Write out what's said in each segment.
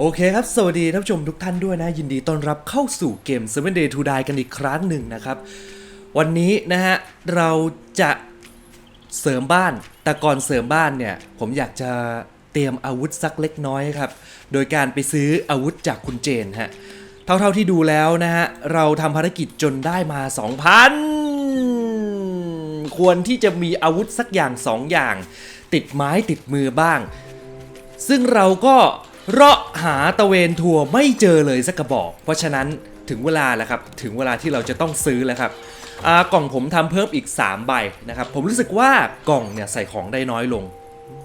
โอเคครับ สวัสดีท่านผู้ชมทุกท่านด้วยนะ ยินดีต้อนรับเข้าสู่เกม 7 Day to Die กันอีกครั้งหนึ่งนะครับ วันนี้นะฮะ เราจะเสริมบ้าน แต่ก่อนเสริมบ้านเนี่ย ผมอยากจะเตรียมอาวุธสักเล็กน้อยครับ โดยการไปซื้ออาวุธจากคุณเจนฮะ เท่าๆที่ดูแล้วนะฮะ เราทำภารกิจจนได้มา 2,000 ควรที่จะมีอาวุธสักอย่างสองอย่าง ติดไม้ติดมือบ้าง ซึ่งเราก็ เราะหาตะเวนทัวร์ไม่เจอเลยสักกระบอก เพราะฉะนั้นถึงเวลาแล้วครับ ถึงเวลาที่เราจะต้องซื้อแล้วครับอ่ากล่องผมทำเพิ่มอีก 3 ใบนะครับ ผมรู้สึกว่ากล่องเนี่ยใส่ของได้น้อยลง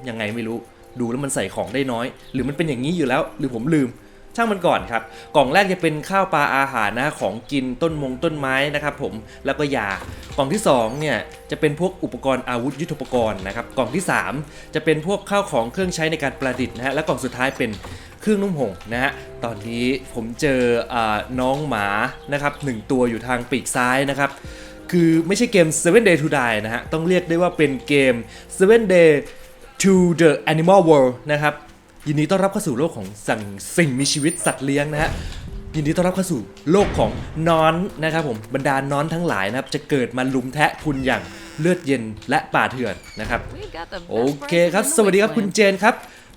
ยังไงไม่รู้ ดูแล้วมันใส่ของได้น้อย หรือมันเป็นอย่างนี้อยู่แล้ว หรือผมลืม ช่างมันก่อนครับ กล่องแรกจะเป็นข้าวปลาอาหารนะของกินต้นมงต้นไม้นะครับผมแล้วก็ยากล่องที่2เนี่ยจะเป็นพวกอุปกรณ์อาวุธยุทโธปกรณ์นะครับกล่องที่ 3 จะเป็นพวกข้าวของเครื่องใช้ในการประดิษฐ์นะฮะและกล่องสุดท้ายเป็นเครื่องนุ่มห่มนะฮะ ตอนนี้ผมเจออาน้องหมานะครับหนึ่งตัวอยู่ทางปีกซ้ายนะครับ คือไม่ใช่เกม 7 Day to Die นะฮะ ต้องเรียกได้ว่าเป็นเกม 7 Day to the Animal World นะครับ ยินดีต้อนรับเข้าสู่โลกของสั่งสิ่งมีชีวิตสัตว์เลี้ยงนะฮะยินดีต้อนรับเข้าสู่โลกของนอนนะครับผมบรรดานนอนทั้งหลายนะครับจะเกิดมาลุมแทะคุณอย่างเลือดเย็นและป่าเถื่อนนะครับ โอเคครับ สวัสดีครับคุณเจนครับ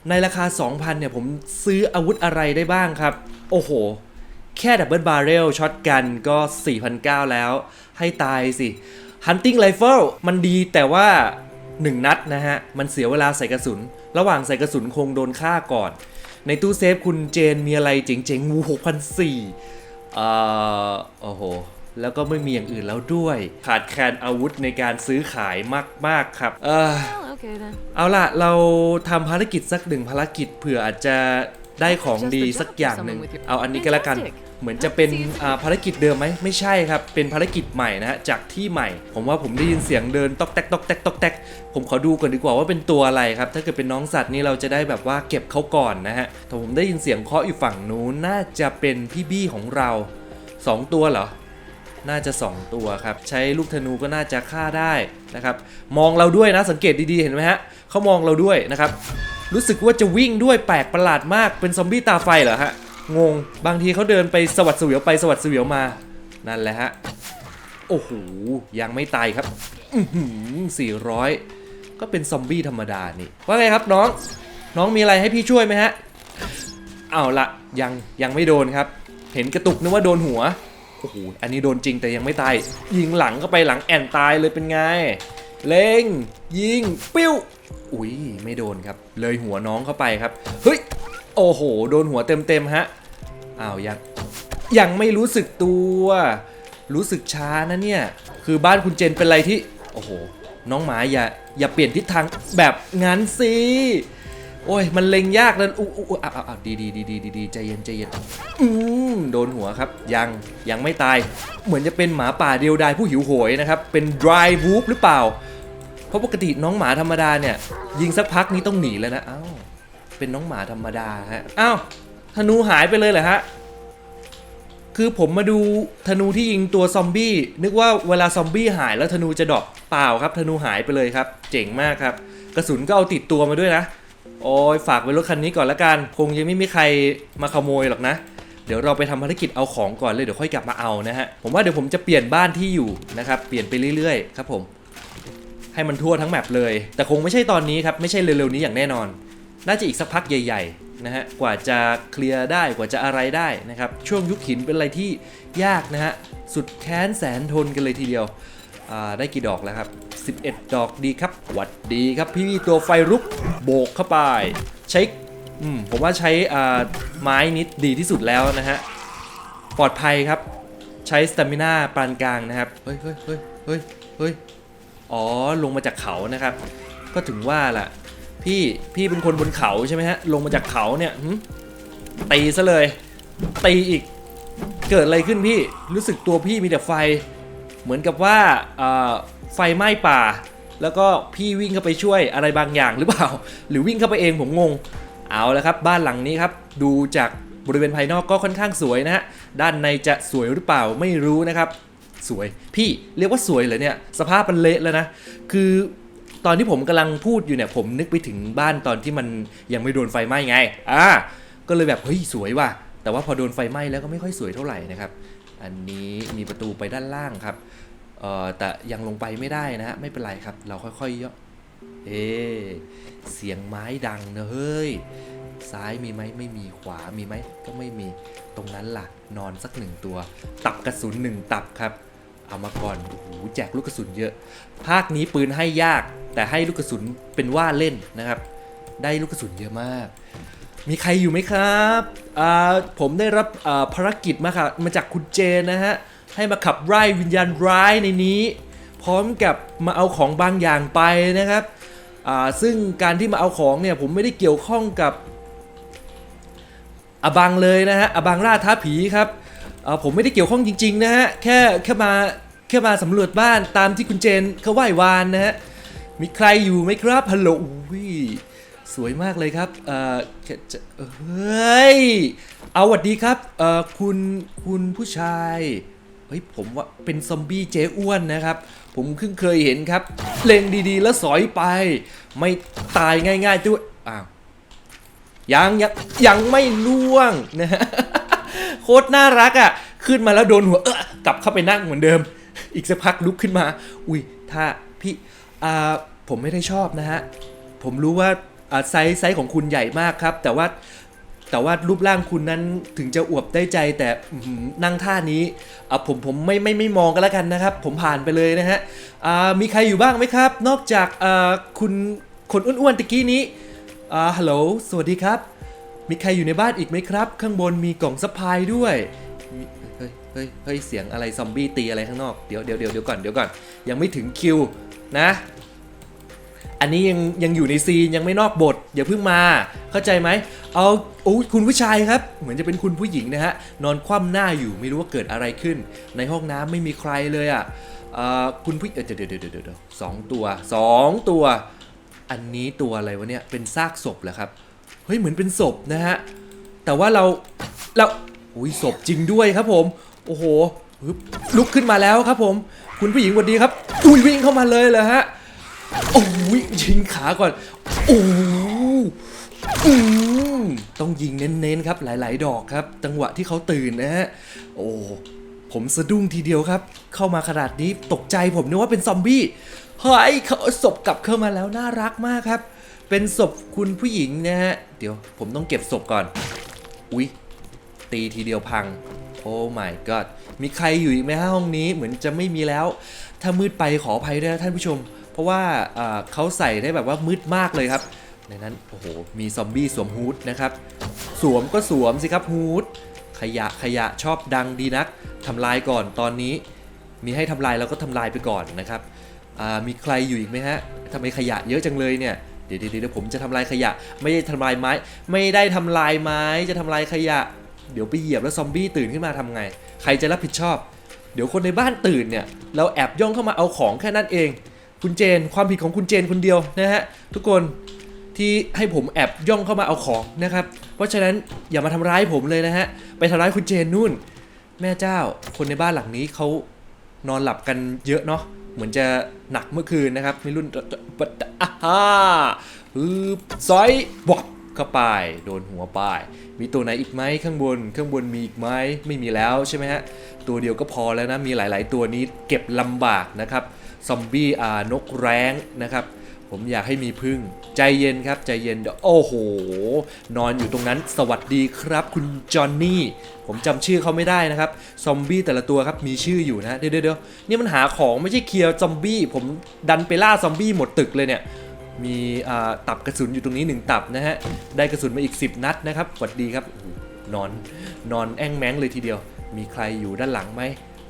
ในราคา 2,000 เนี่ยผมซื้ออาวุธอะไรได้บ้างครับ โอ้โห แค่ดับเบิลบาร์เรลช็อตกันก็ 4,900 แล้ว ให้ตายสิ Hunting Rifle มันดีแต่ว่า 1 นัดนะฮะ มันเสียเวลาใส่กระสุน ระหว่างใส่กระสุนคงโดนฆ่าก่อน ในตู้เซฟคุณเจนมีอะไรเจ๋งๆงู6,400เอ่อโอ้โห แล้วก็ไม่มีอย่างอื่นแล้วด้วย ขาดแคลนอาวุธในการซื้อขายมาก ๆ ครับ เออ Oh, okay then. เอาล่ะ เราทำภารกิจสักหนึ่งภารกิจเผื่ออาจจะได้ของดีสักอย่างหนึ่ง เอาอันนี้ก็แล้วกัน เหมือนจะเป็นภารกิจเดิมไหมไม่ใช่ครับ เป็นภารกิจใหม่นะฮะจากที่ใหม่ ผมว่าผมได้ยินเสียงเดินตอกแตกตอกแตกตอกแตกผมขอดูก่อนดีกว่าว่าเป็นตัวอะไรครับ ถ้าเกิดเป็นน้องสัตว์นี่เราจะได้แบบว่าเก็บเขาก่อนนะฮะแต่ผมได้ยินเสียงเคาะอยู่ฝั่งนู้นน่าจะเป็นพี่บี้ของเราสองตัวเหรอน่าจะ 2 ตัวครับ ใช้ลูกธนูก็น่าจะฆ่าได้นะครับ มองเราด้วยนะสังเกตดีๆเห็นไหมฮะเขามองเราด้วยนะครับ รู้สึกว่าจะวิ่งด้วยแปลกประหลาดมากเป็นซอมบี้ตาไฟเหรอฮะ งง บางทีเขาเดินไปสวัสดเสวียวไปสวัสดเสวียวมา นั่นแหละฮะ โอ้โห ยังไม่ตายครับอือหือ400ก็เป็นซอมบี้ธรรมดานี่ ว่าไงครับน้อง น้องมีอะไรให้พี่ช่วยไหมฮะ เอาละยังยังไม่โดนครับ เห็นกระตุกนึกว่าโดนหัว โอ้โห อันนี้โดนจริงแต่ยังไม่ตาย ยิงหลังก็ไปหลังแอนตายเลยเป็นไง เล็ง ยิง ปิ้ว อุ้ยไม่โดนครับ เลยหัวน้องเข้าไปครับ เฮ้ย โอ้โห โดนหัวเต็มๆฮะอ้าวยังยังไม่รู้สึกตัว รู้สึกช้านะเนี่ย คือบ้านคุณเจนเป็นอะไรที่ โอ้โห น้องหมาอย่าอย่าเปลี่ยนทิศทางแบบงั้นสิโอ้ย มันเล็งยากนั่นอู้อู้อ้าวอ้าวอ้าวดีดีดีดีดีใจเย็นใจเย็นอืมโดนหัวครับ ยังยังไม่ตาย เหมือนจะเป็นหมาป่าเดียวดายผู้หิวโหยนะครับ เป็น dry wolf หรือเปล่า เพราะปกติน้องหมาธรรมดาเนี่ย ยิงสักพักนี้ต้องหนีแล้วนะอ้าว เป็นน้องหมาธรรมดาฮะอ้าวธนูหายไปเลยเหรอฮะคือผมมาดูธนูที่ยิงตัวซอมบี้นึกว่าเวลาซอมบี้หายแล้วธนูจะดรอปเปล่าครับธนูหายไปเลยครับ เจ๋งมากครับ กระสุนก็เอาติดตัวมาด้วยนะ โอ้ยฝากไว้รถคันนี้ก่อนละกันคงยังไม่มีใครมาขโมยหรอกนะ เดี๋ยวเราไปทำภารกิจเอาของก่อนเลยเดี๋ยวค่อยกลับมาเอานะฮะผมว่าเดี๋ยวผมจะเปลี่ยนบ้านที่อยู่นะครับเปลี่ยนไปเรื่อยๆ ครับผม ให้มันทั่วทั้งแมปเลย แต่คงไม่ใช่ตอนนี้ครับไม่ใช่เร็วๆนี้อย่างแน่นอน น่าจะอีกสักพักใหญ่ๆนะฮะกว่าจะเคลียร์ได้กว่าจะอะไรได้นะครับช่วงยุคหินเป็นอะไรที่ยากนะฮะสุดแค้นแสนทนกันเลยทีเดียวอ่าได้กี่ดอกแล้วครับ 11 ดอกดีครับหวัดดีครับพี่ตัวไฟรุกโบกเข้าไป ใช้ผมว่าใช้อ่าไม้นิดดีที่สุดแล้วนะฮะปลอดภัยครับ ใช้สตามิน่าปานกลางนะครับ เฮ้ยเฮ้ยเฮ้ยเฮ้ยเฮ้ยอ๋อลงมาจากเขานะครับ ก็ถึงว่าล่ะ พี่พี่เป็นคนบนเขาใช่ไหมฮะ ลงมาจากเขาเนี่ยตีซะเลยตีอีกเกิดอะไรขึ้นพี่รู้สึกตัวพี่มีแต่ไฟ เหมือนกับว่าไฟไหม้ป่า แล้วก็พี่วิ่งเข้าไปช่วยอะไรบางอย่างหรือเปล่า หรือวิ่งเข้าไปเองผมงงเอาละครับ บ้านหลังนี้ครับ ดูจากบริเวณภายนอกก็ค่อนข้างสวยนะฮะด้านในจะสวยหรือเปล่าไม่รู้นะครับ สวยพี่เรียกว่าสวยเหรอเนี่ย สภาพมันเละแล้วนะ คือ ตอนที่ผมกำลังพูดอยู่เนี่ยผมนึกไปถึงบ้านตอนที่มันยังไม่โดนไฟไหม้ไงอ่าก็เลยแบบเฮ้ยสวยว่ะ แต่ว่าพอโดนไฟไหม้แล้วก็ไม่ค่อยสวยเท่าไหร่นะครับ อันนี้มีประตูไปด้านล่างครับเอ่อแต่ยังลงไปไม่ได้นะฮะไม่เป็นไรครับ เราค่อยๆย่อเอเสียงไม้ดังนะเฮ้ยซ้ายมีไหมไม่มีขวามีไหมก็ไม่มีตรงนั้นล่ะ นอนสักหนึ่งตัว ตับกระสุนหนึ่งตับครับ เอามาก่อนโอ้โหแจกลูกกระสุนเยอะ ภาคนี้ปืนให้ยาก แต่ให้ลูกกระสุนเป็นว่าเล่นนะครับ ได้ลูกกระสุนเยอะมาก มีใครอยู่ไหมครับผมได้รับภารกิจมาค่ะมาจากคุณเจนนะฮะให้มาขับไล่วิญญาณร้ายในนี้ พร้อมกับมาเอาของบางอย่างไปนะครับซึ่งการที่มาเอาของเนี่ยผมไม่ได้เกี่ยวข้องกับอบังเลยนะฮะอบังล่าท้าผีครับ ผมไม่ได้เกี่ยวข้องจริง ๆ นะฮะ แค่แค่มาแค่มาสำรวจบ้านตามที่คุณเจนเขาไหว้วานนะฮะ มีใครอยู่ไหมครับฮัลโหลสวยมากเลยครับ เออเฮ้ย เอาหวัดดีครับ เออคุณคุณผู้ชาย เฮ้ยผมว่าเป็นซอมบี้เจ๊อ้วนนะครับ ผมเพิ่งเคยเห็นครับ เล็งดีๆ แล้วสอยไป ไม่ตายง่ายๆด้วย อ้าว ยังยังยังไม่ล่วงนะฮะ โคตรน่ารักอะ ขึ้นมาแล้วโดนหัวเออกลับเข้าไปนั่งเหมือนเดิม อีกสักพักลุกขึ้นมา อุ้ยถ้าพี่อ่าผมไม่ได้ชอบนะฮะ ผมรู้ว่าอ่าไซส์ไซส์ของคุณใหญ่มากครับ แต่ว่าแต่ว่ารูปร่างคุณนั้นถึงจะอวบได้ใจแต่นั่งท่านี้อะผมผมไม่ไม่ไม่มองกันแล้วกันนะครับ ผมผ่านไปเลยนะฮะอ่ามีใครอยู่บ้างไหมครับ นอกจากอ่าคุณคนอ้วนๆตะกี้นี้อ่าฮัลโหลสวัสดีครับ มีใครอยู่ในบ้านอีกไหมครับ ข้างบนมีกล่องซัพพลายด้วยเฮ้ยเฮ้ยเฮ้ยเสียงอะไรซอมบี้ตีอะไรข้างนอกเดี๋ยวเดี๋ยวเดี๋ยวเดี๋ยวก่อนเดี๋ยวก่อนยังไม่ถึงคิวนะ อันนี้ยังยังอยู่ในซีนยังไม่นอกบทอย่าเพิ่งมาเข้าใจไหมเอาโอ้คุณผู้ชายครับ เหมือนจะเป็นคุณผู้หญิงนะฮะนอนคว่ำหน้าอยู่ไม่รู้ว่าเกิดอะไรขึ้น ในห้องน้ำไม่มีใครเลยอะอ่าคุณผู้เดี๋ยวเดี๋ยวเดี๋ยวเดี๋ยวเดี๋ยวสองตัวสองตัว อันนี้ตัวอะไรวะเนี่ยเป็นซากศพเหรอครับ เฮ้ยเหมือนเป็นศพนะฮะ แต่ว่าเราเราอุ้ยศพจริงด้วยครับผม โอ้โหลุกขึ้นมาแล้วครับผม คุณผู้หญิงสวัสดีครับ อุ้ยวิ่งเข้ามาเลยเหรอฮะ โอ้ยยิงขาก่อน โอ้อืมต้องยิงเน้นๆครับหลาย ๆ ดอกครับ จังหวะที่เขาตื่นนะฮะ โอ้ผมสะดุ้งทีเดียวครับ เข้ามาขนาดนี้ตกใจผมนึกว่าเป็นซอมบี้ เฮ้ยเขาศพกลับเข้ามาแล้วน่ารักมากครับ เป็นศพคุณผู้หญิงนะฮะ เดี๋ยวผมต้องเก็บศพก่อน อุ๊ย ตีทีเดียวพัง โอ้ my god มีใครอยู่อีกไหมฮะห้องนี้เหมือนจะไม่มีแล้ว ถ้ามืดไปขออภัยด้วยนะท่านผู้ชม เพราะว่าเขาใส่ได้แบบว่ามืดมากเลยครับ ในนั้น โอ้โห มีซอมบี้สวมฮูดนะครับ สวมก็สวมสิครับฮูด ขยะขยะชอบดังดีนักทำลายก่อนตอนนี้ มีให้ทำลายเราก็ทำลายไปก่อนนะครับอ่ามีใครอยู่อีกไหมฮะทำไมขยะเยอะจังเลยเนี่ย ดี๋ยวเดี๋ยวผมจะทำลายขยะ ไม่ได้ทำลายไม้ ไม่ได้ทำลายไม้จะทำลายขยะ เดี๋ยวไปเหยียบแล้วซอมบี้ตื่นขึ้นมาทำไง ใครจะรับผิดชอบ เดี๋ยวคนในบ้านตื่นเนี่ยเราแอบย่องเข้ามาเอาของแค่นั้นเอง คุณเจนความผิดของคุณเจนคนเดียวนะฮะทุกคนที่ให้ผมแอบย่องเข้ามาเอาของนะครับ เพราะฉะนั้นอย่ามาทำร้ายผมเลยนะฮะไปทำร้ายคุณเจนนู่น แม่เจ้าคนในบ้านหลังนี้เขานอนหลับกันเยอะเนาะ เหมือนจะหนักเมื่อคืนนะครับมีรุ่นปัดอ่าฮ่าฮึบซอยบอบเข้าไปโดนหัวป้าย มีตัวไหนอีกไหมข้างบน ข้างบนมีอีกไหมไม่มีแล้วใช่ไหมฮะ ตัวเดียวก็พอแล้วนะ มีหลาย ๆ ตัวนี้เก็บลำบากนะครับ ซอมบี้อ่านกแร้งนะครับ ผมอยากให้มีพึ่ง ใจเย็นครับ ใจเย็นเดี๋ยวโอ้โห นอนอยู่ตรงนั้น สวัสดีครับคุณจอห์นนี่ ผมจำชื่อเขาไม่ได้นะครับ ซอมบี้แต่ละตัวครับ มีชื่ออยู่นะเดี๋ยวเดี๋ยวเดี๋ยวนี่มันหาของไม่ใช่เคลียร์ซอมบี้ ผมดันไปล่าซอมบี้หมดตึกเลยเนี่ย มีตับกระสุนอยู่ตรงนี้หนึ่งตับนะฮะ ได้กระสุนมาอีก 10 นัดนะครับ สวัสดีครับ นอน นอนแอ่งแม้งเลยทีเดียว มีใครอยู่ด้านหลังไหม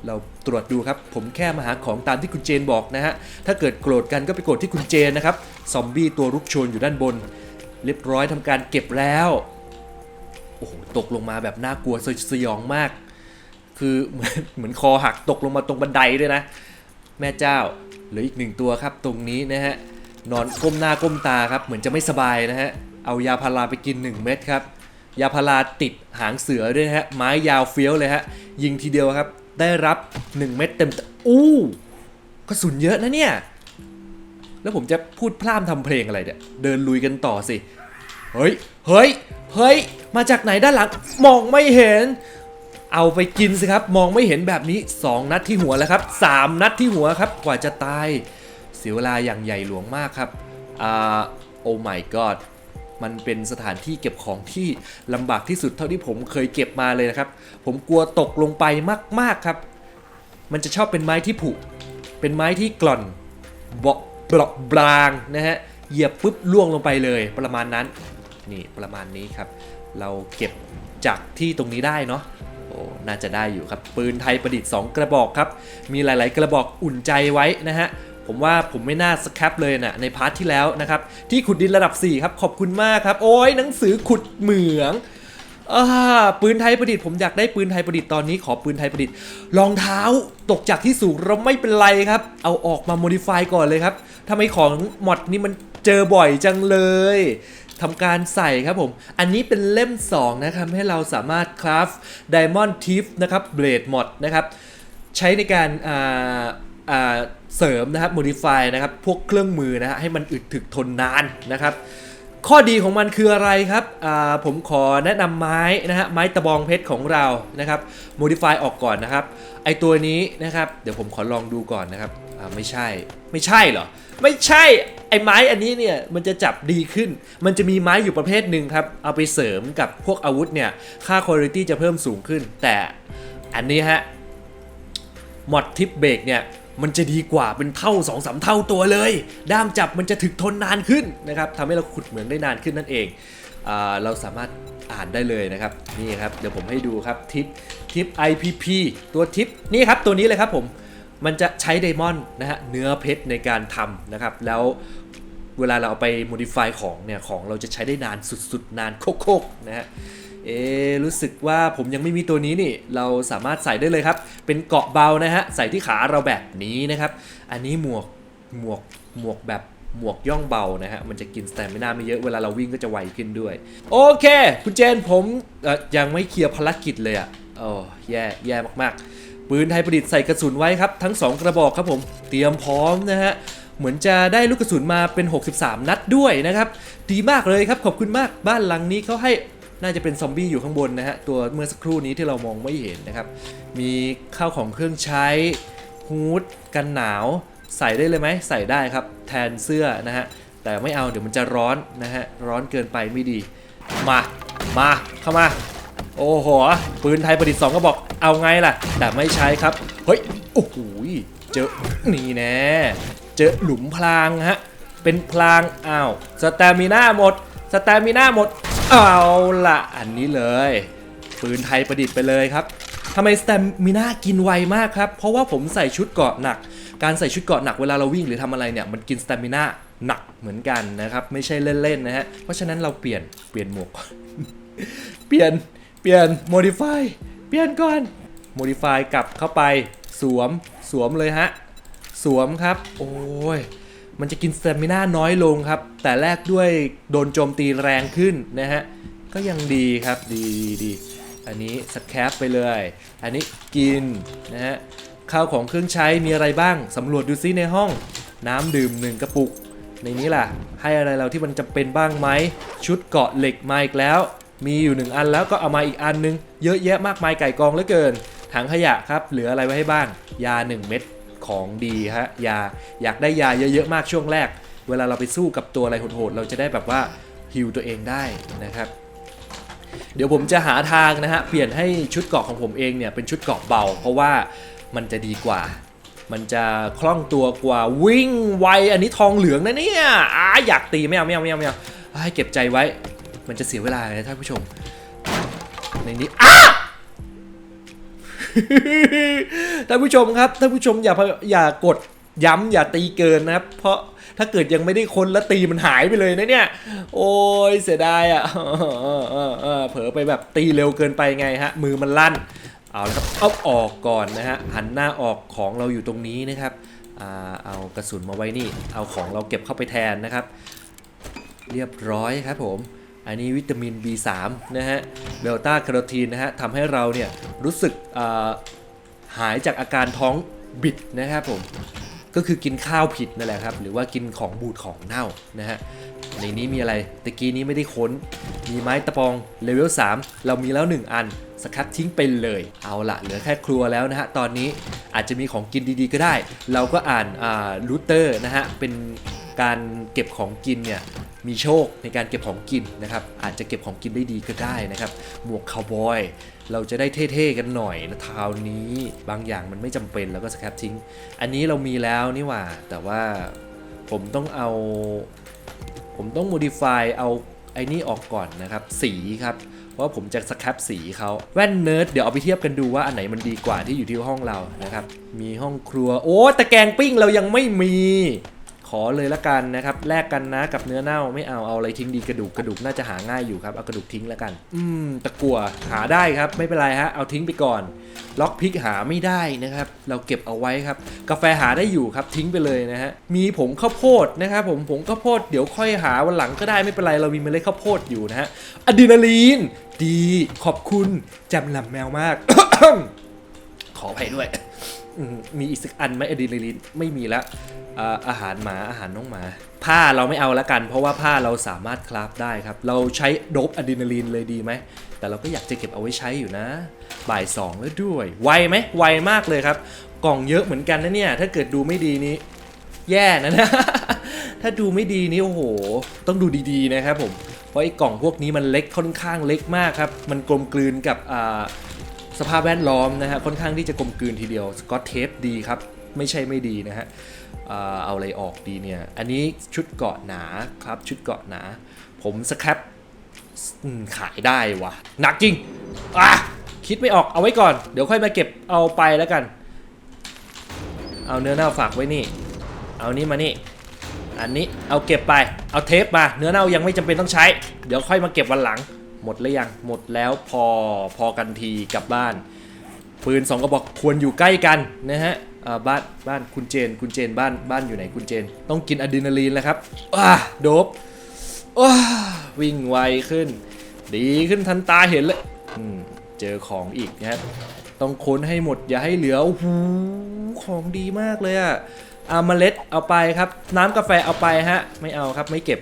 เราตรวจดูครับ ผมแค่มาหาของตามที่คุณเจนบอกนะฮะ ถ้าเกิดโกรธกันก็ไปโกรธที่คุณเจนนะครับ ซอมบี้ตัวรุกโชนอยู่ด้านบน เรียบร้อยทำการเก็บแล้ว โอ้โห ตกลงมาแบบน่ากลัวสยองมาก คือเหมือนเหมือนคอหักตกลงมาตรงบันไดด้วยนะ แม่เจ้า เหลืออีกหนึ่งตัวครับ ตรงนี้นะฮะ นอนก้มหน้าก้มตาครับ เหมือนจะไม่สบายนะฮะ เอายาพาราไปกิน 1 เม็ดครับ ยาพาราติดหางเสือด้วยฮะ ไม้ยาวเฟี้ยวเลยฮะ ยิงทีเดียวครับ ได้รับ 1 เม็ดเต็มอู้กระสุนเยอะนะเนี่ย แล้วผมจะพูดพร่ำทำเพลงอะไรเนี่ย เดินลุยกันต่อสิ เฮ้ย เฮ้ย เฮ้ย มาจากไหนด้านหลัง มองไม่เห็น เอาไปกินสิครับ มองไม่เห็นแบบนี้ 2 นัดที่หัวแล้วครับ 3 นัดที่หัวครับ กว่าจะตาย เสียเวลาอย่างใหญ่หลวงมากครับ อ่า โอ้ my god มันเป็นสถานที่เก็บของที่ลำบากที่สุดเท่าที่ผมเคยเก็บมาเลยนะครับ ผมกลัวตกลงไปมากๆครับ มันจะชอบเป็นไม้ที่ผุ เป็นไม้ที่กร่อนเบาะเปราะบางนะฮะ เหยียบปุ๊บล่วงลงไปเลยประมาณนั้น นี่ประมาณนี้ครับ เราเก็บจากที่ตรงนี้ได้เนาะโอ้น่าจะได้อยู่ครับ ปืนไทยประดิษฐ์ 2 กระบอกครับ มีหลาย ๆ กระบอกอุ่นใจไว้นะฮะ ผมว่าผมไม่น่าสแคปเลยนะในพาร์ทที่แล้วนะครับ ที่ขุดดินระดับ 4 ครับ ขอบคุณมากครับ โอ้ยหนังสือขุดเหมืองอาปืนไทยประดิษฐ์ผมอยากได้ปืนไทยประดิษฐ์ตอนนี้ขอปืนไทยประดิษฐ์รองเท้าตกจากที่สูงเราไม่เป็นไรครับ เอาออกมาโมดิฟายก่อนเลยครับทำไมของมอดนี่มันเจอบ่อยจังเลยทำการใส่ครับผม อันนี้เป็นเล่ม 2 นะครับ ให้เราสามารถคราฟ Diamond Thief นะครับ Blade Mod นะครับ ใช้ในการอ่า เสริมนะครับ modify นะครับ พวกเครื่องมือนะฮะให้มันอึดถึกทนนานนะครับ ข้อดีของมันคืออะไรครับ ผมขอแนะนำไม้นะฮะไม้ตะบองเพชรของเรานะครับ modify ออกก่อนนะครับ ไอตัวนี้นะครับ เดี๋ยวผมขอลองดูก่อนนะครับไม่ใช่ ไม่ใช่เหรอ ไม่ใช่ไอไม้อันนี้เนี่ยมันจะจับดีขึ้น มันจะมีไม้อยู่ประเภทหนึ่งครับ เอาไปเสริมกับพวกอาวุธเนี่ย ค่า quality จะเพิ่มสูงขึ้น แต่อันนี้ฮะมอดทิปเบรกเนี่ย มันจะดีกว่าเป็นเท่า2อสเท่าตัวเลย ด้ามจับมันจะถึกทนนานขึ้นนะครับทำให้เราขุดเหมืองได้นานขึ้นนั่นเองอเราสามารถอ่านได้เลยนะครับนี่ครับเดี๋ยวผมให้ดูครับทิปทิป IPP ตัวทิปนี่ครับตัวนี้เลยครับผมมันจะใช้ไดมอนด์นะฮะเนื้อเพชรในการทำนะครับแล้วเวลาเราเอาไป modify ของเนี่ยของเราจะใช้ได้นานสุดๆ นานโคกๆนะฮะ เอรู้สึกว่าผมยังไม่มีตัวนี้นี่ เราสามารถใส่ได้เลยครับ เป็นเกาะเบานะฮะ ใส่ที่ขาเราแบบนี้นะครับ อันนี้หมวก หมวก หมวกแบบหมวกย่องเบานะฮะ มันจะกินสแตมไม่น่าไม่เยอะ เวลาเราวิ่งก็จะไวขึ้นด้วย โอเค คุณเจนผมยังไม่เคลียร์ภารกิจเลยอะ่ะโอ้แย่ แย่มากๆ ปืนไทยประดิษฐ์ใส่กระสุนไว้ครับ ทั้ง 2 กระบอกครับผม เตรียมพร้อมนะฮะ เหมือนจะได้ลูกกระสุนมาเป็น 63 นัดด้วยนะครับ ดีมากเลยครับ ขอบคุณมาก บ้านหลังนี้เขาให้ น่าจะเป็นซอมบี้อยู่ข้างบนนะฮะ ตัวเมื่อสักครู่นี้ที่เรามองไม่เห็นนะครับ มีข้าวของเครื่องใช้ฮูดกันหนาว ใส่ได้เลยไหมใส่ได้ครับ แทนเสื้อนะฮะ แต่ไม่เอาเดี๋ยวมันจะร้อนนะฮะ ร้อนเกินไปไม่ดี มา มาเข้ามา โอ้โห ปืนไทยประดิษฐ์สองก็บอกเอาไงล่ะ แต่ไม่ใช้ครับ เฮ้ย โอ้โห เจอ นี่แน่เจอหลุมพรางฮะ เป็นพราง อ้าว สแตมิน่าหมด สแตมิน่าหมด เอาละอันนี้เลย ปืนไทยประดิษฐ์ไปเลยครับทำไมสแตมมิน่ากินไวมากครับ เพราะว่าผมใส่ชุดเกาะหนัก การใส่ชุดเกาะหนักเวลาเราวิ่งหรือทำอะไรเนี่ยมันกินสแตมิน่าหนักเหมือนกันนะครับ ไม่ใช่เล่นๆนะฮะ เพราะฉะนั้นเราเปลี่ยนเปลี่ยนหมวกเปลี่ยนเปลี่ยน modify เปลี่ยนก่อน modify กลับเข้าไปสวมสวมเลยฮะ สวมครับ โอ้ย มันจะกินสเตมิน่าน้อยลงครับ แต่แรกด้วยโดนโจมตีแรงขึ้นนะฮะ ก็ยังดีครับดีดีดีอันนี้สแคปไปเลย อันนี้กินนะฮะข้าวของเครื่องใช้มีอะไรบ้างสำรวจดูซิในห้อง น้ำดื่มหนึ่งกระปุก ในนี้ล่ะ ให้อะไรเราที่มันจำเป็นบ้างไหม ชุดเกาะเหล็กมาอีกแล้ว มีอยู่หนึ่งอันแล้วก็เอามาอีกอันนึง เยอะแยะมากมายไก่กองเหลือเกิน ถังขยะครับ เหลืออะไรไว้ให้บ้าง ยา 1 เม็ด ของดีฮะยาอยากได้ยาเยอะๆมากช่วงแรก เวลาเราไปสู้กับตัวอะไรโหดๆเราจะได้แบบว่าฮิวตัวเองได้นะครับ เดี๋ยวผมจะหาทางนะฮะเปลี่ยนให้ชุดเกราะของผมเองเนี่ยเป็นชุดเกราะเบา เพราะว่ามันจะดีกว่า มันจะคล่องตัวกว่าวิ่งไวอันนี้ทองเหลืองนะเนี่ยอาอยากตีไม่เอาไม่เอาไม่เอาไม่เอาให้เก็บใจไว้ มันจะเสียเวลาเลยท่านผู้ชมในนี้อ้า ท่านผู้ชมครับท่านผู้ชมอย่าพอย่ากดย้ำอย่าตีเกินนะครับ เพราะถ้าเกิดยังไม่ได้คนแล้วตีมันหายไปเลยนะเนี่ย โอ้ยเสียดายอะเผลอไปแบบตีเร็วเกินไปไงฮะ มือมันลั่น เอาละครับเอาออกก่อนนะฮะหันหน้าออกของเราอยู่ตรงนี้นะครับเอากระสุนมาไว้นี่ เอาของเราเก็บเข้าไปแทนนะครับ เรียบร้อยครับผม อันนี้วิตามิน B3 นะฮะเบลต้าแคโรทีนนะฮะทำให้เราเนี่ยรู้สึกหายจากอาการท้องบิดนะครับผมก็คือกินข้าวผิดนั่นแหละครับ หรือว่ากินของบูดของเน่านะฮะในนี้มีอะไรตะกี้นี้ไม่ได้ค้น มีไม้ตะปองเลเวล3เรามีแล้ว 1 อันสครับทิ้งไปเลย เอาละเหลือแค่ครัวแล้วนะฮะ ตอนนี้อาจจะมีของกินดีๆก็ได้ เราก็อ่านอ่ารูเตอร์นะฮะ เป็นการเก็บของกินเนี่ย มีโชคในการเก็บของกินนะครับ อาจจะเก็บของกินได้ดีก็ได้นะครับ หมวกคาวบอย เราจะได้เท่ๆกันหน่อยนะคราวนี้บางอย่างมันไม่จำเป็นแล้วก็สครับทิ้ง อันนี้เรามีแล้วนี่หว่า แต่ว่าผมต้องเอา ผมต้อง modify เอาไอ้นี่ออกก่อนนะครับ สีครับเพราะผมจะสครับสีเขาแว่นเนิร์ดเดี๋ยวเอาไปเทียบกันดูว่าอันไหนมันดีกว่าที่อยู่ที่ห้องเรานะครับ มีห้องครัว โอ้ตะแกรงปิ้งเรายังไม่มี ขอเลยละกันนะครับแลกกันนะกับเนื้อเน่าไม่เอาเอาอะไรทิ้งดีกระดูกกระดูกน่าจะหาง่ายอยู่ครับเอากระดูกทิ้งล้วกัน อืมตะกัวหาได้ครับไม่เป็นไรฮะเอาทิ้งไปก่อน ล็อกพิกหาไม่ได้นะครับเราเก็บเอาไว้ครับ กาแฟหาได้อยู่ครับทิ้งไปเลยนะฮะมีผงข้าวโพดนะครับผมผงข้าวโพดเดี๋ยวค่อยหาวันหลังก็ได้ไม่เป็นไรเรามีเมล็ดข้าวโพดอยู่นะฮะอะดรีนาลีน ดีขอบคุณจำลำแมวมาก ขออภัยด้วยมีอีกสักอันไหมอะดรีนาลีนไม่มีละอาอาหารหมาอาหารน้องหมา ผ้าเราไม่เอาละกัน เพราะว่าผ้าเราสามารถคราฟได้ครับ เราใช้โดบอะดรีนาลีนเลยดีไหม แต่เราก็อยากจะเก็บเอาไว้ใช้อยู่นะ บ่ายสองแล้วด้วย ไวไหมไวมากเลยครับ กล่องเยอะเหมือนกันนะเนี่ย ถ้าเกิดดูไม่ดีนี้ แย่นะนะ ถ้าดูไม่ดีนี่โอ้โห ต้องดูดีๆนะครับผม เพราะไอ้กล่องพวกนี้มันเล็กค่อนข้างเล็กมากครับ มันกลมกลืนกับอ่า สภาพแวดล้อมนะฮะค่อนข้างที่จะกลมกลืนทีเดียวสกอตเทปดีครับ ไม่ใช่ไม่ดีนะฮะเอาอะไรออกดีเนี่ย อันนี้ชุดเกาะหนาครับ ชุดเกาะหนา ผมสครับขายได้วะหนักจริงอะคิดไม่ออกเอาไว้ก่อน เดี๋ยวค่อยมาเก็บเอาไปแล้วกัน เอาเนื้อเน่าฝากไว้นี่ เอานี่มานี่ อันนี้เอาเก็บไป เอาเทปมา เนื้อเน่ายังไม่จำเป็นต้องใช้ เดี๋ยวค่อยมาเก็บวันหลัง หมดแล้วยังหมดแล้วพอพอกันทีกลับบ้าน ปืนสองกระบอกควรอยู่ใกล้กันนะฮะบ้านบ้านคุณเจนคุณเจนบ้านบ้านอยู่ไหนคุณเจน ต้องกินอะดรีนาลีนแล้วครับอ้าโดบอ้าวิ่งไวขึ้น ดีขึ้นทันตาเห็นเลยเจอของอีกนะครับต้องค้นให้หมดอย่าให้เหลือโอ้โหของดีมากเลยอะอาเมล็ดเอาไปครับ น้ำกาแฟเอาไปฮะ ไม่เอาครับไม่เก็บ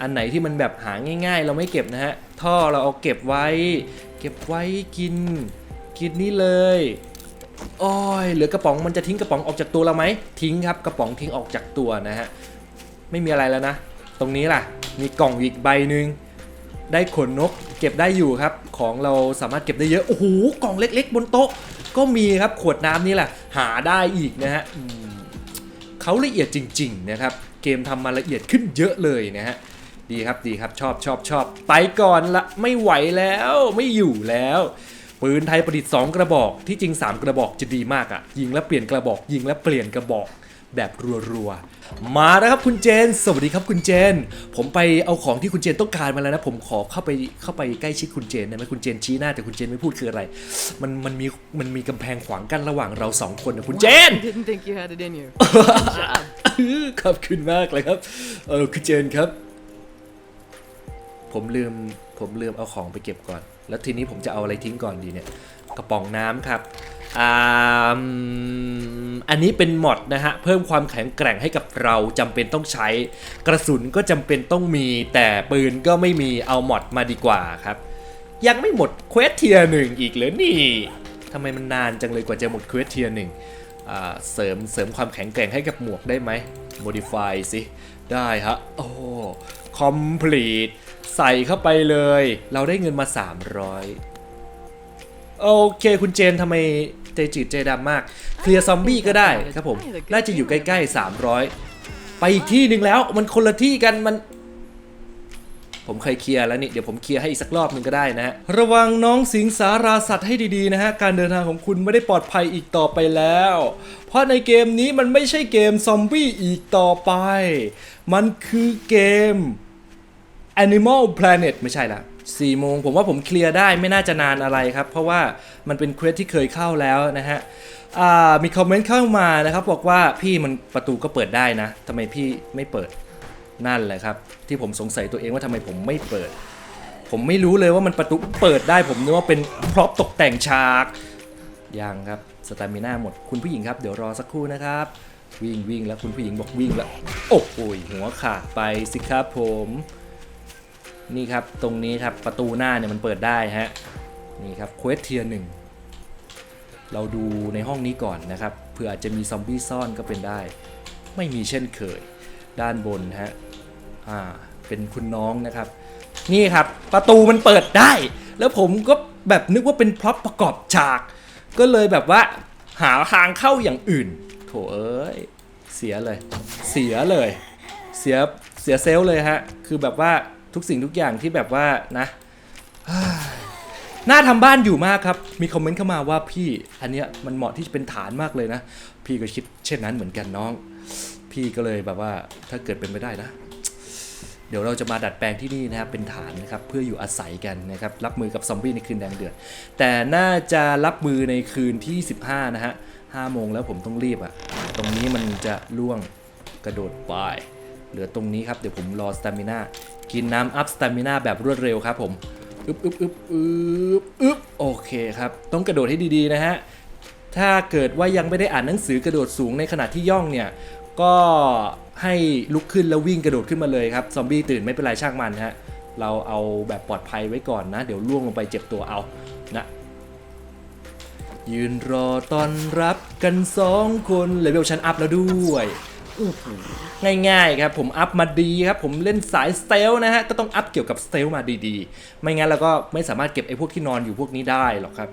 อันไหนที่มันแบบหาง่าย ๆ เราไม่เก็บนะฮะ ท่อเราเอาเก็บไว้ เก็บไว้กิน กินนี่เลยโอ้ยเหลือกระป๋องมันจะทิ้งกระป๋องออกจากตัวเราไหมทิ้งครับกระป๋องทิ้งออกจากตัวนะฮะไม่มีอะไรแล้วนะ ตรงนี้ล่ะ มีกล่องอีกใบหนึ่งได้ขนนกเก็บได้อยู่ครับ ของเราสามารถเก็บได้เยอะโอ้โหกล่องเล็ก ๆ บนโต๊ะ ก็มีครับขวดน้ำนี่แหละ หาได้อีกนะฮะเขาละเอียดจริง ๆ นะครับ เกมทำมาละเอียดขึ้นเยอะเลยนะฮะ ดีครับดีครับชอบชอบชอบไปก่อนละไม่ไหวแล้วไม่อยู่แล้วปืนไทยประดิษฐ์2กระบอกที่จริง 3 กระบอกจะดีมากอะ่ะ ยิงแล้วเปลี่ยนกระบอก ยิงแล้วเปลี่ยนกระบอกแบบรัวๆ มาแล้วครับคุณเจน สวัสดีครับคุณเจน ผมไปเอาของที่คุณเจนต้องการมาแล้วนะ ผมขอเข้าไปเข้าไปใกล้ชิดคุณเจนได้ไหมคุณเจนชี้หน้าแต่คุณเจนไม่พูดคืออะไร มันมันมีมันมีกำแพงขวางกั้นระหว่างเราสองคนนะคุณเจน Didn't think you had it in you. ขอบคุณมากเลยครับ เออคุณเจนครับ ผมลืมผมลืมเอาของไปเก็บก่อน แล้วทีนี้ผมจะเอาอะไรทิ้งก่อนดีเนี่ยกระป๋องน้ำครับอ,อันนี้เป็นมอดนะฮะ เพิ่มความแข็งแกร่งให้กับเราจำเป็นต้องใช้ กระสุนก็จำเป็นต้องมี แต่ปืนก็ไม่มีเอามอดมาดีกว่าครับ ยังไม่หมดเควสเทียหนึ่งอีกเหรอนี่ทำไมมันนานจังเลยกว่าจะหมดเควสเทียหนึ่งเสริมเสริมความแข็งแกร่งให้กับหมวกได้ไหม modify สิ ได้ฮะโอ้ complete ใส่เข้าไปเลย เราได้เงินมา 300 โอเคคุณเจนทำไมใจจืดใจดำมาก เคลียร์ซอมบี้ก็ได้ครับผม น่าจะอยู่ใกล้ๆ 300 ไปอีกที่หนึ่งแล้วมันคนละที่กันมัน ผมเคยเคลียร์แล้วนี่ เดี๋ยวผมเคลียร์ให้อีกสักรอบหนึ่งก็ได้นะฮะ ระวังน้องสิงสาราสัตว์ให้ดีๆนะฮะ การเดินทางของคุณไม่ได้ปลอดภัยอีกต่อไปแล้ว เพราะในเกมนี้มันไม่ใช่เกมซอมบี้อีกต่อไป มันคือเกม Animal Planet ไม่ใช่ละ4โมงผมว่าผมเคลียร์ได้ไม่น่าจะนานอะไรครับ เพราะว่ามันเป็นเควสที่เคยเข้าแล้วนะฮะมีคอมเมนต์เข้ามานะครับ บอกว่าพี่มันประตูก็เปิดได้นะทำไมพี่ไม่เปิดนั่นแหละครับ ที่ผมสงสัยตัวเองว่าทำไมผมไม่เปิด ผมไม่รู้เลยว่ามันประตูเปิดได้ผมนึกว่าเป็นพร็อพตกแต่งฉากยังครับสตามิน่าหมดคุณผู้หญิงครับเดี๋ยวรอสักครู่นะครับวิ่งวิ่งแล้วคุณผู้หญิงบอกวิ่งแล้วโอ้โหหัวขาดไปสิครับผม นี่ครับตรงนี้ครับประตูหน้าเนี่ยมันเปิดได้ฮะนี่ครับเควสเทียหนึ่งเราดูในห้องนี้ก่อนนะครับเผื่ออาจจะมีซอมบี้ซ่อนก็เป็นได้ ไม่มีเช่นเคย ด้านบนฮะอ่าเป็นคุณน้องนะครับ นี่ครับประตูมันเปิดได้ แล้วผมก็แบบนึกว่าเป็นพร็อพประกอบฉาก ก็เลยแบบว่าหาทางเข้าอย่างอื่น โถเอ้ยเสียเลย เสียเลย เสียเสียเซลเลยฮะคือแบบว่า ทุกสิ่งทุกอย่างที่แบบว่านะน่าทำบ้านอยู่มากครับ มีคอมเมนต์เข้ามาว่าพี่อันเนี้ยมันเหมาะที่จะเป็นฐานมากเลยนะ พี่ก็คิดเช่นนั้นเหมือนกันน้อง พี่ก็เลยแบบว่าถ้าเกิดเป็นไปได้นะ เดี๋ยวเราจะมาดัดแปลงที่นี่นะครับเป็นฐานนะครับเพื่ออยู่อาศัยกันนะครับรับมือกับซอมบี้ในคืนแดงเดือด แต่น่าจะรับมือในคืนที่ 15 นะฮะ5โมงแล้วผมต้องรีบอะ่ะ ตรงนี้มันจะล่วงกระโดดไปเหลือตรงนี้ครับเดี๋ยวผมรอสตามิน่า กินน้ำอัพสตามิน่าแบบรวดเร็วครับผมอึบอึบอึบอึบอึบโอเคครับ ต้องกระโดดให้ดีๆนะฮะ ถ้าเกิดว่ายังไม่ได้อ่านหนังสือกระโดดสูงในขณะที่ย่องเนี่ย ก็ให้ลุกขึ้นแล้ววิ่งกระโดดขึ้นมาเลยครับ ซอมบี้ตื่นไม่เป็นไรช่างมันฮะ เราเอาแบบปลอดภัยไว้ก่อนนะ เดี๋ยวล่วงลงไปเจ็บตัวเอา นะ ยืนรอต้อนรับกันสองคนเลเวลชั้นอัพแล้วด้วย ง่ายๆครับผมอัพมาดีครับผมเล่นสายสเตลนะฮะก็ต้องอัพเกี่ยวกับสเตลมาดีๆ ไม่งั้นเราก็ไม่สามารถเก็บไอ้พวกที่นอนอยู่พวกนี้ได้หรอกครับ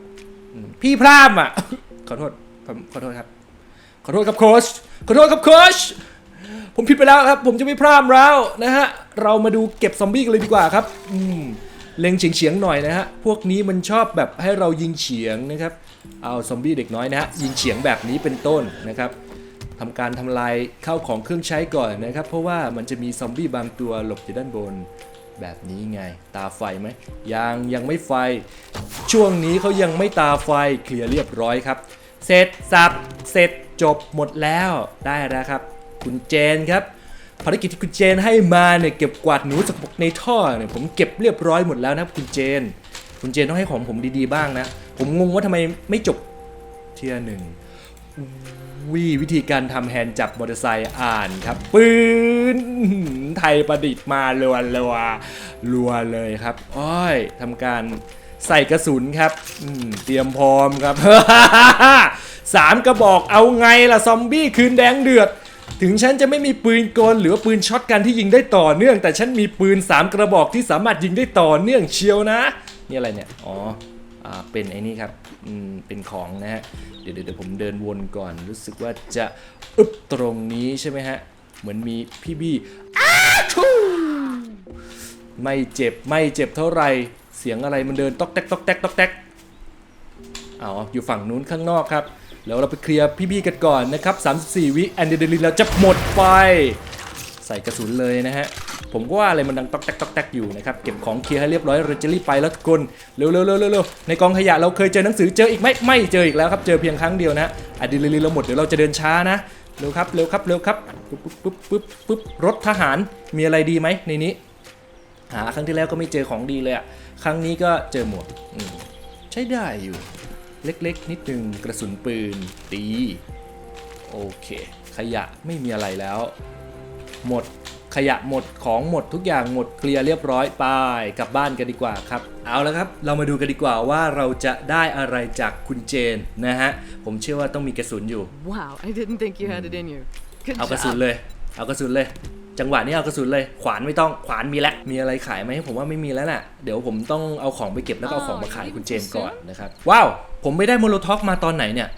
พี่พรามอะ ขอโทษผมขอโทษครับ ขอโทษครับโค้ชขอโทษครับโค้ชผมผิดไปแล้วครับ ผมจะไม่พลาดแล้วนะฮะเรามาดูเก็บซอมบี้กันเลยดีกว่าครับอืมเล็งเฉียงๆหน่อยนะฮะ พวกนี้มันชอบแบบให้เรายิงเฉียงนะครับ เอาซอมบี้เด็กน้อยนะฮะยิงเฉียงแบบนี้เป็นต้นนะครับ ทำการทำลายข้าวของเครื่องใช้ก่อนนะครับ เพราะว่ามันจะมีซอมบี้บางตัวหลบอยู่ด้านบน แบบนี้ไง ตาไฟไหมยังยังไม่ไฟ ช่วงนี้เขายังไม่ตาไฟเคลียร์เรียบร้อยครับ เสร็จสับเสร็จจบหมดแล้วได้แล้วครับ คุณเจนครับภารกิจที่คุณเจนให้มาเนี่ยเก็บกวาดหนูจากปกในท่อเนี่ยผมเก็บเรียบร้อยหมดแล้วนะคุณเจน คุณเจนต้องให้ของผมดีๆบ้างนะ ผมงงว่าทำไมไม่จบเทียหนึ่ง วิวิธีการทำแฮนด์จับมอเตอร์ไซค์อ่านครับปืนไทยประดิษฐ์มารัวรัวรัวเลยครับอ้อยทำการใส่กระสุนครับเตรียมพร้อมครับสามกระบอกเอาไงล่ะซอมบี้คืนแดงเดือด ถึงฉันจะไม่มีปืนกลหรือปืนช็อตกันที่ยิงได้ต่อเนื่อง แต่ฉันมีปืน 3 กระบอกที่สามารถยิงได้ต่อเนื่องเชียวนะ นี่อะไรเนี่ย อ๋ออเป็นไอ้นี่ครับ เป็นของนะฮะ เดี๋ยวเดี๋ยวผมเดินวนก่อน รู้สึกว่าจะอึบตรงนี้ใช่ไหมฮะ เหมือนมีพี่บี้อ้าชูไม่เจ็บไม่เจ็บเท่าไหร่ เสียงอะไรมันเดินตอกแตกตอกแตกตอกแตกเอาอยู่ฝั่งนู้นข้างนอกครับ แล้วเราไปเคลียร์พี่ๆกันก่อนนะครับ 34 วิแอนเดอร์ลินเราจะหมดไฟ ใส่กระสุนเลยนะฮะ ผมก็ว่าอะไรมันดังตอกแตกตอกแตกอยู่นะครับ เก็บของเคลียร์ให้เรียบร้อยเราจะรีบไปแล้วทุกคน เร็วๆเร็วเร็วในกองขยะเราเคยเจอหนังสือเจออีกไหมไม่เจออีกแล้วครับ เจอเพียงครั้งเดียวนะอะดรีนาลีนเราหมดเดี๋ยวเราจะเดินช้านะ เร็วครับ เร็วครับ เร็วครับ ปุ๊บปุ๊บปุ๊บปุ๊บรถทหาร มีอะไรดีไหมในนี้ หาครั้งที่แล้วก็ไม่เจอของดีเลยอะครั้งนี้ก็เจอหมวกอืมใช้ได้อยู่ เล็กๆ นิดนึงกระสุนปืนตี โอเค ขยะไม่มีอะไรแล้ว หมด ขยะหมดของหมดทุกอย่างหมดเคลียร์เรียบร้อยไปกลับบ้านกันดีกว่าครับ เอาละครับ เรามาดูกันดีกว่าว่าเราจะได้อะไรจากคุณเจนนะฮะ ผมเชื่อว่าต้องมีกระสุนอยู่ Wow, I didn't think you had it in you. Good เอากระสุน job. เลย เอากระสุนเลย จังหวะนี้เอากระสุนเลย ขวานไม่ต้อง ขวานมีแล้ว มีอะไรขายไหมผมว่าไม่มีแล้วแหละเดี๋ยวผมต้องเอาของไปเก็บแล้วก็เอาของมาขายคุณเจนก่อนนะครับ ว้าว ผมไม่ได้โมโลท็อกมาตอนไหนเนี่ย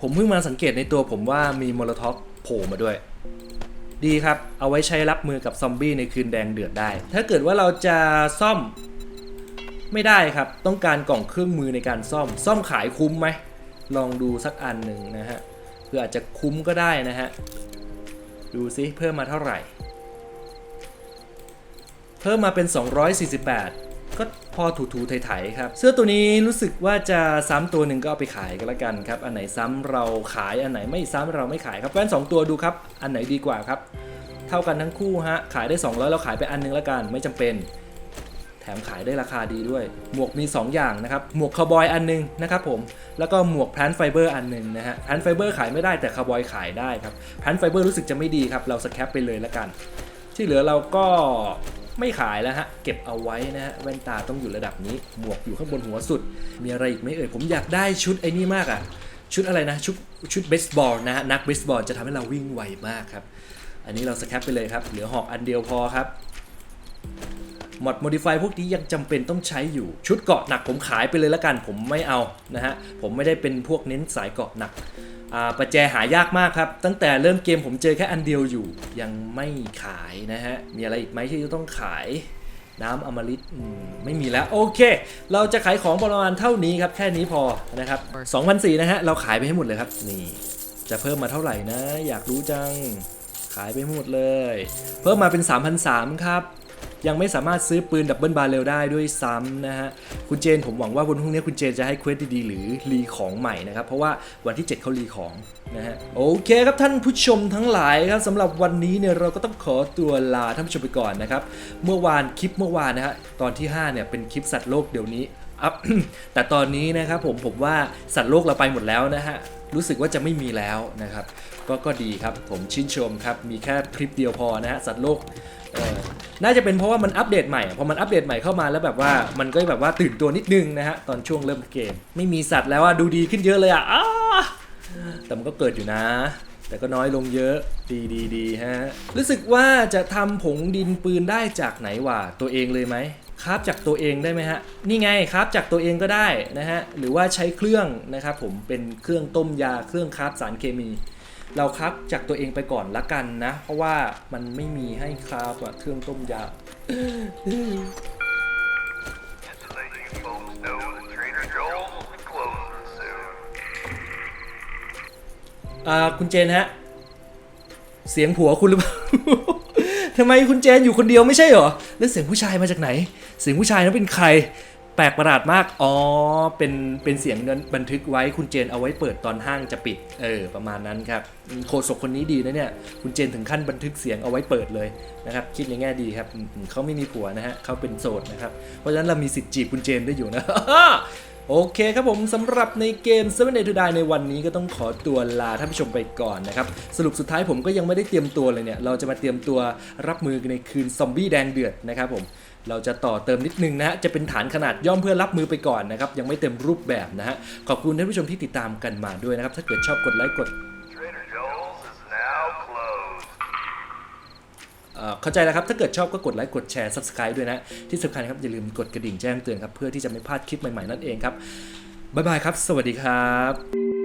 ผมเพิ่งมาสังเกตในตัวผมว่ามีโมโลท็อกโผล่มาด้วย ดีครับ เอาไว้ใช้รับมือกับซอมบี้ในคืนแดงเดือดได้ ถ้าเกิดว่าเราจะซ่อมไม่ได้ครับ ต้องการกล่องเครื่องมือในการซ่อม ซ่อมขายคุ้มไหม ลองดูสักอันหนึ่งนะฮะ เพื่ออาจจะคุ้มก็ได้นะฮะ ดูซิเพิ่มมาเท่าไหร่ เพิ่มมาเป็น 248 ก็พอถูๆไถๆครับ เสื้อตัวนี้รู้สึกว่าจะซ้ำตัวหนึ่งก็เอาไปขายกันละกันครับ อันไหนซ้ำเราขายอันไหนไม่ซ้ำเราไม่ขายครับแว่น2ตัวดูครับ อันไหนดีกว่าครับ เท่ากันทั้งคู่ฮะ ขายได้ 200 เราขายไปอันหนึงละกัน ไม่จำเป็น แถมขายได้ราคาดีด้วย หมวกมี 2 อย่างนะครับ หมวกคาวบอยอันหนึงนะครับผม แล้วก็หมวกแพลนไฟเบอร์อันหนึงนะฮะ แพลนไฟเบอร์ขายไม่ได้แต่คาวบอยขายได้ครับ แพลนไฟเบอร์รู้สึกจะไม่ดีครับ เราสแคปไปเลยละกัน ที่เหลือเราก็ ไม่ขายแล้วฮะ เก็บเอาไว้นะฮะ แว่นตาต้องอยู่ระดับนี้ หมวกอยู่ข้างบนหัวสุด มีอะไรอีกไหมเอ่ย ผมอยากได้ชุดไอ้นี่มากอะชุดอะไรนะ ชุดชุดเบสบอลนะฮะ นักเบสบอลจะทำให้เราวิ่งไวมากครับ อันนี้เราสแคปไปเลยครับ เหลือหอกอันเดียวพอครับมอดโมดิฟายพวกนี้ยังจำเป็นต้องใช้อยู่ ชุดเกาะหนักผมขายไปเลยละกัน ผมไม่เอานะฮะ ผมไม่ได้เป็นพวกเน้นสายเกาะหนัก ประแจหายากมากครับ ตั้งแต่เริ่มเกมผมเจอแค่อันเดียวอยู่ ยังไม่ขายนะฮะ มีอะไรอีกไหมที่จะต้องขายน้ำอมฤตไม่มีแล้ว โอเค เราจะขายของประมาณเท่านี้ครับแค่นี้พอนะครับ2,004นะฮะ เราขายไปให้หมดเลยครับ นี่ จะเพิ่มมาเท่าไหร่นะ อยากรู้จัง ขายไปให้หมดเลย เพิ่มมาเป็น3,003ครับ ยังไม่สามารถซื้อปืนดับเบิลบาเรลได้ด้วยซ้ำนะฮะ คุณเจนผมหวังว่าวันพรุ่งนี้คุณเจนจะให้เควสดีๆ หรือรีของใหม่นะครับ เพราะว่าวันที่ 7เขารีของนะฮะ โอเคครับท่านผู้ชมทั้งหลายครับสำหรับวันนี้เนี่ยเราก็ต้องขอตัวลาท่านผู้ชมไปก่อนนะครับ เมื่อวานคลิปเมื่อวานนะฮะตอนที่5เนี่ยเป็นคลิปสัตว์โลกเดี๋ยวนี้อัพแต่ตอนนี้นะครับผมผมว่าสัตว์โลกเราไปหมดแล้วนะฮะรู้สึกว่าจะไม่มีแล้วนะครับ ก็ก็ดีครับผมชื่นชมครับ มีแค่คลิปเดียวพอนะฮะสัตว์โลก เออน่าจะเป็นเพราะว่ามันอัปเดตใหม่พอมันอัปเดตใหม่เข้ามาแล้วแบบว่ามันก็แบบว่าตื่นตัวนิดนึงนะฮะตอนช่วงเริ่มเกม ไม่มีสัตว์แล้วอะดูดีขึ้นเยอะเลยอะอ้าแต่มันก็เกิดอยู่นะ แต่ก็น้อยลงเยอะดีดีดีฮะรู้สึกว่าจะทำผงดินปืนได้จากไหนวะตัวเองเลยไหมคราฟจากตัวเองได้ไหมฮะ นี่ไงคราฟจากตัวเองก็ได้นะฮะ หรือว่าใช้เครื่องนะครับผมเป็นเครื่องต้มยาเครื่องคราฟสารเคมี เราคราฟจากตัวเองไปก่อนละกันนะ เพราะว่ามันไม่มีให้คราฟอะเครื่องต้มยาอ่าคุณเจนฮะ เสียงผัวคุณหรือเปล่าทำไมคุณเจนอยู่คนเดียวไม่ใช่เหรอ แล้วเสียงผู้ชายมาจากไหน เสียงผู้ชายนั้นเป็นใคร แปลกประหลาดมาก อ๋อ เป็นเป็นเสียงบันทึกไว้คุณเจนเอาไว้เปิดตอนห้างจะปิด เออ ประมาณนั้นครับ โคศกคนนี้ดีนะเนี่ย คุณเจนถึงขั้นบันทึกเสียงเอาไว้เปิดเลยนะครับ คิดในแง่ดีครับเขาไม่มีผัวนะฮะเขาเป็นโสดนะครับ เพราะฉะนั้นเรามีสิทธิ์จีบคุณเจนได้อยู่นะ โอเคครับผมสำหรับในเกม Seven Day to Die ในวันนี้ก็ต้องขอตัวลาท่านผู้ชมไปก่อนนะครับ สรุปสุดท้ายผมก็ยังไม่ได้เตรียมตัวเลยเนี่ย เราจะมาเตรียมตัวรับมือในคืนซอมบี้แดงเดือดนะครับผมเราจะต่อเติมนิดนึงนะฮะ จะเป็นฐานขนาดย่อมเพื่อรับมือไปก่อนนะครับ ยังไม่เต็มรูปแบบนะฮะ ขอบคุณท่านผู้ชมที่ติดตามกันมาด้วยนะครับ ถ้าเกิดชอบกดไลค์กด เข้าใจแล้วครับ ถ้าเกิดชอบก็กดไลค์กดแชร์ subscribe ด้วยนะ ที่สำคัญครับอย่าลืมกดกระดิ่งแจ้งเตือนครับเพื่อที่จะไม่พลาดคลิปใหม่ๆนั่นเองครับบ๊ายบายครับ สวัสดีครับ